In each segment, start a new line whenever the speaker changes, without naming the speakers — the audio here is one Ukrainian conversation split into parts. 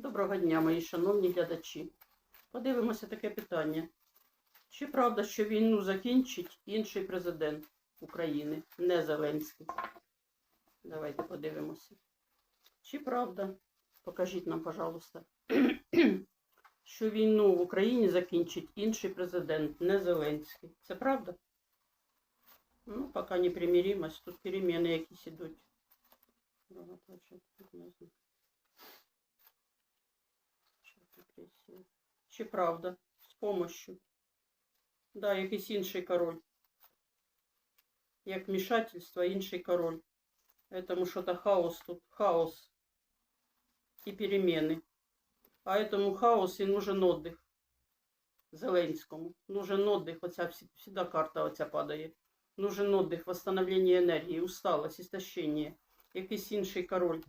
Доброго дня, мої шановні глядачі. Подивимося таке питання. Чи правда, що війну закінчить інший президент України, не Зеленський? Давайте подивимося. Чи правда, покажіть нам, пожалуйста, що війну в Україні закінчить інший президент, не Зеленський? Це правда? Ну, поки не примиримость, тут переміни якісь ідуть. Чи правда? З помощью. Да, якийсь інший король. Як вмішательство, інший король. Этому что-то хаос тут. Хаос. І перемены. А этому хаосу нужен отдых. Зеленському. Нужен отдых. Оця всі- всегда карта оця падає. Нужен отдых, восстановление енергії, усталость, істощення. Якийсь інший король.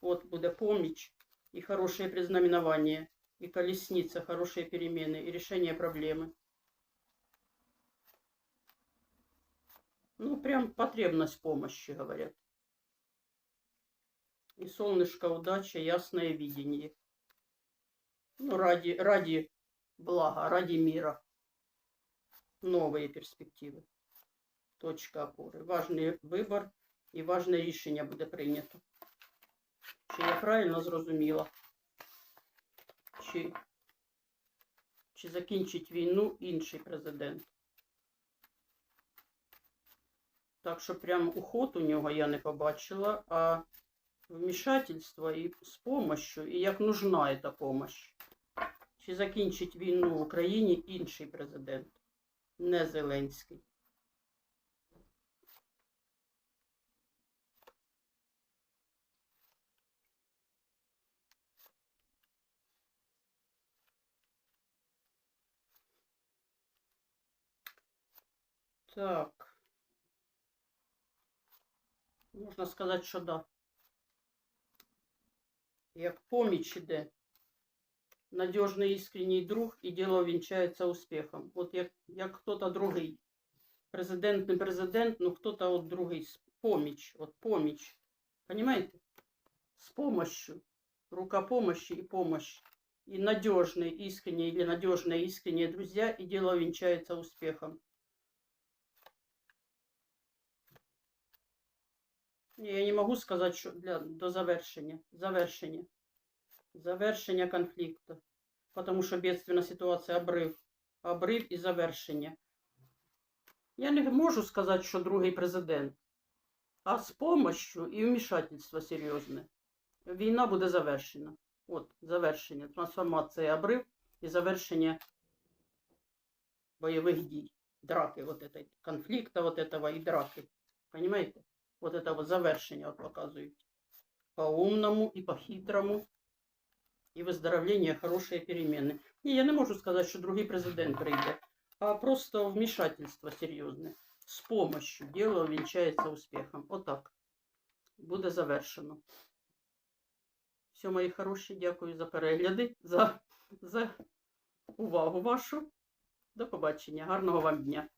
От буде поміч і хорошее признаменование, і колесница, хорошие перемены, і решение проблемы. Ну, прям потребность помощи, говорят. И солнышко, удача, ясное видение. Ну, ради, ради блага, ради мира. Новые перспективы. Точка опоры. Важный вибор і важне рішення буде прийнято. Чи я правильно зрозуміла? Чи, чи закінчить війну інший президент? Так що прям уход у нього я не побачила, а вмішательство і з помощью, і як нужна ця помощь. Чи закінчить війну в Україні інший президент, не Зеленський? Так. Можна сказати, що да. Як поміч іде. Надіжний іскренній друг і діло вінчається успіхом. От як, як хто-то другий. Президент не президент, ну хто-то от другий. Поміч. От поміч. Понимаете? С помощью. Рука помощи и помощь. И надежные, искренние или надежные, искренние друзья, и дело венчается успехом. Ні, Я не можу сказати, що для, до завершення. Завершення. Завершення конфлікту. Тому що бедственна ситуація обрив. Обрив і завершення. Я не можу сказати, що другий президент. А з помощью і вмішательство серйозне. Війна буде завершена. От, завершення. Трансформація обрив і завершення бойових дій. Драки, вот этой, конфликта вот этого и драки. Понимаете? Вот это вот завершення от показують. По-умному і по-хитрому. І виздоровлення, хороші переміни. Ні, я не можу сказати, що другий президент прийде, а просто вмішательство серйозне. З помощью діло вінчається успіхом. Отак. Буде завершено. Все, мої хороші, дякую за перегляди, за, за увагу вашу. До побачення. Гарного вам дня.